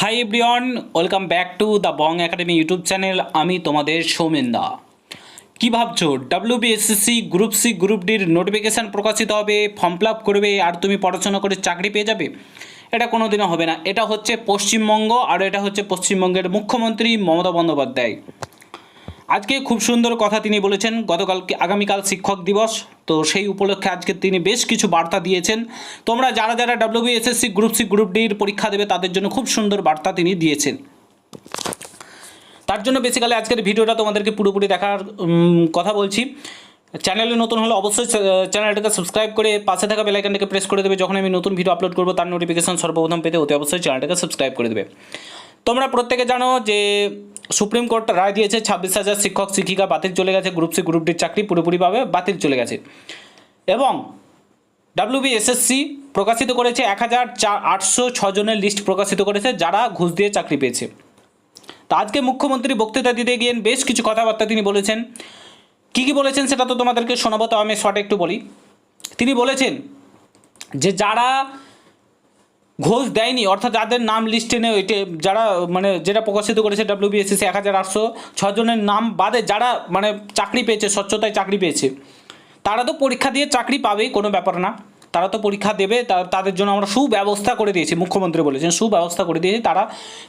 Hi everyone welcome back to the Bong academy YouTube channel আমি তোমাদের সৌমেন দা কী ভাবছ? ডাব্লিউবিএসএসসি গ্রুপ সি গ্রুপ ডির নোটিফিকেশান প্রকাশিত হবে ফর্ম ফিল আপ করবে, আর তুমি পড়াশোনা করে চাকরি পেয়ে যাবে? এটা কোনো দিনও হবে না। এটা হচ্ছে পশ্চিমবঙ্গ, আর এটা হচ্ছে পশ্চিমবঙ্গের মুখ্যমন্ত্রী মমতা বন্দ্যোপাধ্যায়। আজকে খুব সুন্দর কথা তিনি বলেছেন, গতকালকে আগামীকাল শিক্ষক দিবস। তো সেই উপলক্ষে আজকে তিনি বেশ কিছু বার্তা দিয়েছেন। তোমরা যারা যারা ডাব্লিউবিএসএসসি গ্রুপ সি গ্রুপ ডির পরীক্ষা দেবে, তাদের জন্য খুব সুন্দর বার্তা তিনি দিয়েছেন। তার জন্য বেসিক্যালি আজকের ভিডিওটা তোমাদেরকে পুরোপুরি দেখার কথা বলছি। চ্যানেলে নতুন হলে অবশ্যই চ্যানেলটাকে সাবস্ক্রাইব করে পাশে থাকা বেলাইকানটাকে প্রেস করে দেবে। যখন আমি নতুন ভিডিও আপলোড করব, তার নোটিফিকেশন সর্বপ্রথম পেতে অতি অবশ্যই চ্যানেলটাকে সাবস্ক্রাইব করে দেবে। তোমরা প্রত্যেকে জানো যে সুপ্রিম কোর্ট রায় দিয়েছে, ছাব্বিশ হাজার শিক্ষক, শিক্ষিকা বাতিল চলে গেছে গ্রুপ সি গ্রুপ ডির চাকরি পুরোপুরিভাবে বাতিল চলে গেছে। এবং ডাব্লিউবিএসএসসি প্রকাশিত করেছে এক হাজার চার আটশো ছজনের লিস্ট প্রকাশিত করেছে, যারা ঘুষ দিয়ে চাকরি পেয়েছে। তা আজকে মুখ্যমন্ত্রী বক্তৃতা দিতে গিয়ে বেশ কিছু কথাবার্তা তিনি বলেছেন। কী কী বলেছেন সেটা তো তোমাদেরকে শোনাবো তো আমি শর্টে একটু বলি। তিনি বলেছেন যে যারা ঘোষ দেয়নি, অর্থাৎ যাদের নাম লিস্টে নেই ওইটে যারা মানে যেটা প্রকাশিত করেছে ডাব্লিউবিএসএসি এক হাজার আটশো ছজনের নাম বাদে যারা মানে চাকরি পেয়েছে, স্বচ্ছতায় চাকরি পেয়েছে, তারা তো পরীক্ষা দিয়ে চাকরি পাবেই, কোনো ব্যাপার না। তারা তো পরীক্ষা দেবে তাদের জন্য আমরা সুব্যবস্থা করে দিয়েছি, মুখ্যমন্ত্রী বলেছেন, সুব্যবস্থা করে দিয়েছি, তারা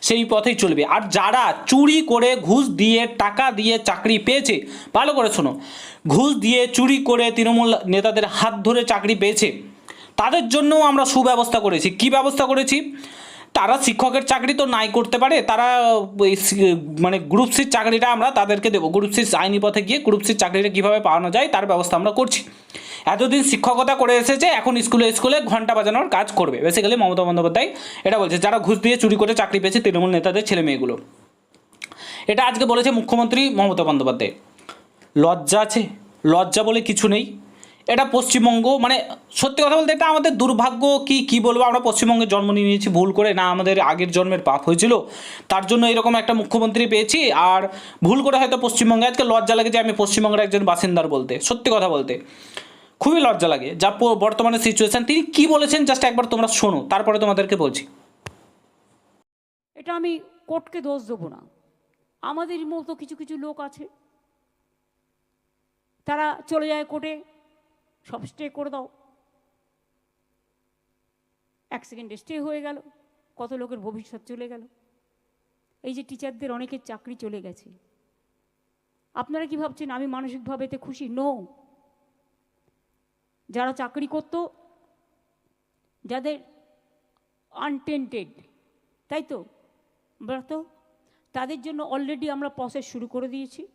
সেই পথেই চলবে। আর যারা চুরি করে, ঘুষ দিয়ে টাকা দিয়ে চাকরি পেয়েছে, ভালো করে শোনো, ঘুষ দিয়ে চুরি করে তৃণমূল নেতাদের হাত ধরে চাকরি পেয়েছে তাদের জন্যও আমরা সুব্যবস্থা করেছি। কি ব্যবস্থা করেছি? তারা শিক্ষকের চাকরি তো নাই করতে পারে, তারা মানে গ্রুপ সির চাকরিটা আমরা তাদেরকে দেবো। গ্রুপ সি আইনি পথে গিয়ে গ্রুপ সির চাকরিটা কীভাবে পাওয়ানো যায় তার ব্যবস্থা আমরা করছি। এতদিন শিক্ষকতা করে এসেছে, এখন স্কুলে স্কুলে ঘণ্টা বাজানোর কাজ করবে। বেসিক্যালি মমতা বন্দ্যোপাধ্যায় এটা বলছে, যারা ঘুষ দিয়ে চুরি করে চাকরি পেয়েছে তৃণমূল নেতাদের ছেলে মেয়েগুলো। এটা আজকে বলেছে মুখ্যমন্ত্রী মমতা বন্দ্যোপাধ্যায়। লজ্জা আছে? লজ্জা বলে কিছু নেই। এটা পশ্চিমবঙ্গ মানে সত্যি কথা বলতে এটা আমাদের দুর্ভাগ্য কি কি বলব? আমরা পশ্চিমবঙ্গে জন্ম নিয়ে নিয়েছি, ভুল করে না আমাদের আগের জন্মের পাপ হয়েছিল। তার জন্য এরকম একটা মুখ্যমন্ত্রী পেয়েছি আর ভুল করে হয়তো পশ্চিমবঙ্গে, আজকে লজ্জা লাগে যে আমি পশ্চিমবঙ্গের একজন বাসিন্দার বলতে, সত্যি কথা বলতে। খুবই লজ্জা লাগে, যা বর্তমানে সিচুয়েশন তিনি কি বলেছেন জাস্ট একবার তোমরা শোনো, তারপরে তোমাদেরকে বলছি। এটা আমি কোর্টকে দোষ দেবো না। আমাদের মতো কিছু কিছু লোক আছে। তারা চলে যায় কোর্টে সব স্টে করে দাও। এক সেকেন্ডে স্টে হয়ে গেল, কত লোকের ভবিষ্যৎ চলে গেল। এই যে টিচারদের অনেকের চাকরি চলে গেছে। আপনারা কি ভাবছেন, আমি মানসিকভাবে এতে খুশি? নো যারা চাকরি করত, যাদের আনটেন্টেড তাই তো? ব্রত তাদের জন্য অলরেডি আমরা প্রসেস শুরু করে দিয়েছি।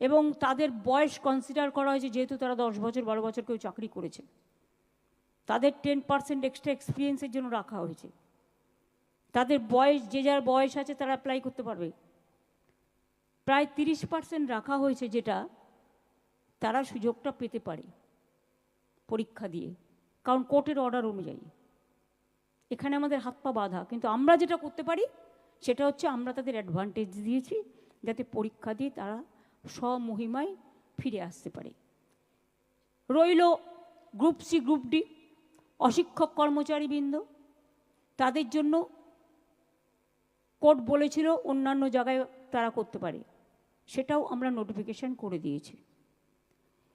এবং তাদের বয়স কনসিডার করা হয়েছে যেহেতু তারা দশ বছর, বারো বছর কেউ চাকরি করেছে। তাদের টেন পার্সেন্ট এক্সট্রা এক্সপিরিয়েন্সের জন্য রাখা হয়েছে। তাদের বয়স, যে যার বয়স আছে তারা অ্যাপ্লাই করতে পারবে। প্রায় তিরিশ পার্সেন্ট রাখা হয়েছে যেটা তারা সুযোগটা পেতে পারে পরীক্ষা দিয়ে। কারণ কোর্টের অর্ডার অনুযায়ী। এখানে আমাদের হাত পা বাঁধা। কিন্তু আমরা যেটা করতে পারি, সেটা হচ্ছে আমরা তাদের অ্যাডভান্টেজ দিয়েছি, যাতে পরীক্ষা দিয়ে তারা স্বমহিমায় ফিরে আসতে পারে। রইল গ্রুপ সি, গ্রুপ ডি, অশিক্ষক কর্মচারীবৃন্দ। তাদের জন্য কোর্ট বলেছিল অন্যান্য জায়গায় তারা করতে পারে। সেটাও আমরা নোটিফিকেশন করে দিয়েছি।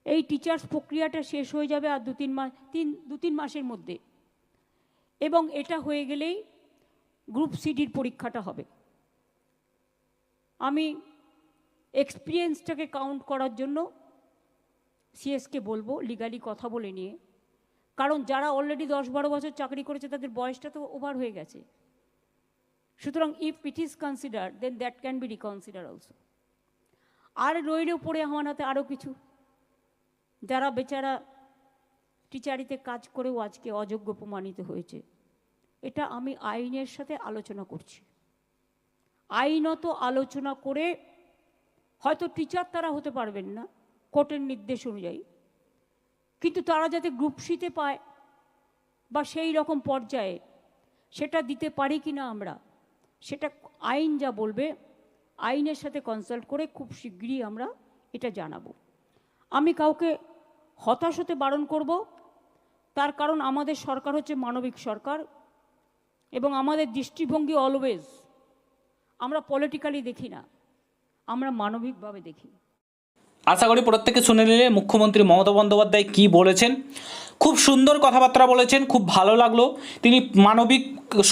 এই টিচার্স প্রক্রিয়াটা শেষ হয়ে যাবে আর দু তিন মাস, তিন দু তিন মাসের মধ্যে। এবং এটা হয়ে গেলেই গ্রুপ সিডির পরীক্ষাটা হবে। আমি এক্সপিরিয়েন্সটাকে কাউন্ট করার জন্য সিএসকে বলব লিগালি কথা বলে নিয়ে। কারণ যারা অলরেডি দশ বারো বছর চাকরি করেছে, তাদের বয়সটা তো ওভার হয়ে গেছে। সুতরাং if it is consider then that can be reconsider also আর রইল পড়ে আমার হাতে আরও কিছু। যারা বেচারা টিচারিতে কাজ করেও আজকে অযোগ্য প্রমাণিত হয়েছে, এটা আমি আইনের সাথে আলোচনা করছি। আইনত আলোচনা করে হয়তো টিচার তারা হতে পারবেন না কোর্টের নির্দেশ অনুযায়ী। কিন্তু তারা যাতে গ্রুপ সিতে পায় বা সেই রকম পর্যায়ে সেটা দিতে পারি কি না আমরা, সেটা আইন যা বলবে, আইনের সাথে কনসাল্ট করে খুব শীঘ্রই আমরা এটা জানাব। আমি কাউকে হতাশ হতে বারণ করব, তার কারণ আমাদের সরকার হচ্ছে মানবিক সরকার এবং আমাদের দৃষ্টিভঙ্গি অলওয়েজ আমরা পলিটিক্যালি দেখি না। আমরা মানবিকভাবে দেখি। আশা করি প্রত্যেকে শুনে নিলে মুখ্যমন্ত্রী মমতা বন্দ্যোপাধ্যায় কী বলেছেন? খুব সুন্দর কথাবার্তা বলেছেন, খুব ভালো লাগল। তিনি মানবিক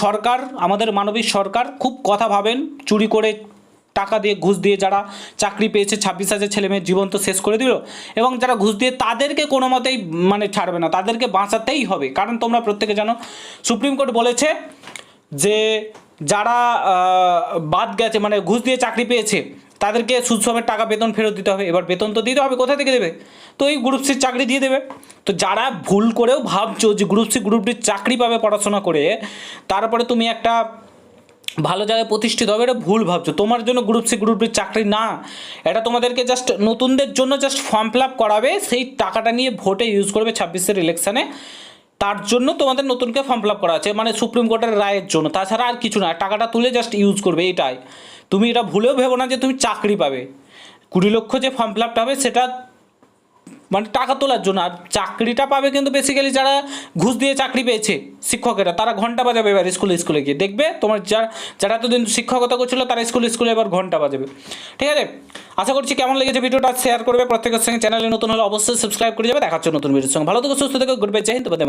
সরকার, আমাদের মানবিক সরকার খুব কথা ভাবেন, চুরি করে টাকা দিয়ে ঘুষ দিয়ে যারা চাকরি পেয়েছে, ছাব্বিশ হাজার ছেলে মেয়ের জীবন তো শেষ করে দিল। এবং যারা ঘুষ দিয়ে, তাদেরকে কোনো মতেই মানে ছাড়বে না, তাদেরকে বাঁচাতেই হবে। কারণ তোমরা প্রত্যেকে জানো, সুপ্রিম কোর্ট বলেছে যে যারা বাদ গেছে মানে ঘুষ দিয়ে চাকরি পেয়েছে তাদেরকে সুদ সমেত টাকা বেতন ফেরত দিতে হবে। এবার বেতন তো দিতে হবে কোথা থেকে দেবে? তো এই গ্রুপ সির চাকরি দিয়ে দেবে। তো যারা ভুল করেও ভাবছ যে গ্রুপ সি গ্রুপ ডির চাকরি পাবে পড়াশোনা করে, তারপরে তুমি একটা ভালো জায়গায় প্রতিষ্ঠিত হবে, এটা ভুল ভাবছ। তোমার জন্য গ্রুপ সি গ্রুপ ডির চাকরি না। এটা তোমাদেরকে জাস্ট নতুনদের জন্য জাস্ট ফর্ম ফিল আপ করাবে, সেই টাকাটা নিয়ে ভোটে ইউজ করবে ছাব্বিশের ইলেকশানে তার জন্য তোমাদের নতুনকে ফর্ম ফিল আপ করা আছে মানে সুপ্রিম কোর্টের রায়ের জন্য। তাছাড়া আর কিছু না, টাকাটা তুলে জাস্ট ইউজ করবে, এটাই। তুমি এটা ভুলেও ভেবো না যে তুমি চাকরি পাবে। কুড়ি লক্ষ যে ফর্ম ফিল আপটা হবে সেটা মানে টাকা তোলার জন্য। আর চাকরিটা পাবে কিন্তু বেসিক্যালি যারা ঘুষ দিয়ে চাকরি পেয়েছে শিক্ষকেরা, তারা ঘণ্টা বাজাবে এবার স্কুলে স্কুলে গিয়ে। দেখবে তোমার যারা যারা এতদিন শিক্ষকতা করছিল, তারা স্কুলে স্কুলে এবার ঘণ্টা বাজাবে। ঠিক আছে? আশা করছি কেমন লেগেছে ভিডিওটা শেয়ার করবে। প্রত্যেকের সঙ্গে চ্যানেলে নতুন হলে অবশ্যই সাবস্ক্রাইব করে যাবে। দেখাচ্ছে নতুন ভিডিওর সঙ্গে। ভালো থেকো, সুস্থ থেকো গুড বাই জয় হিন্দ, বন্দে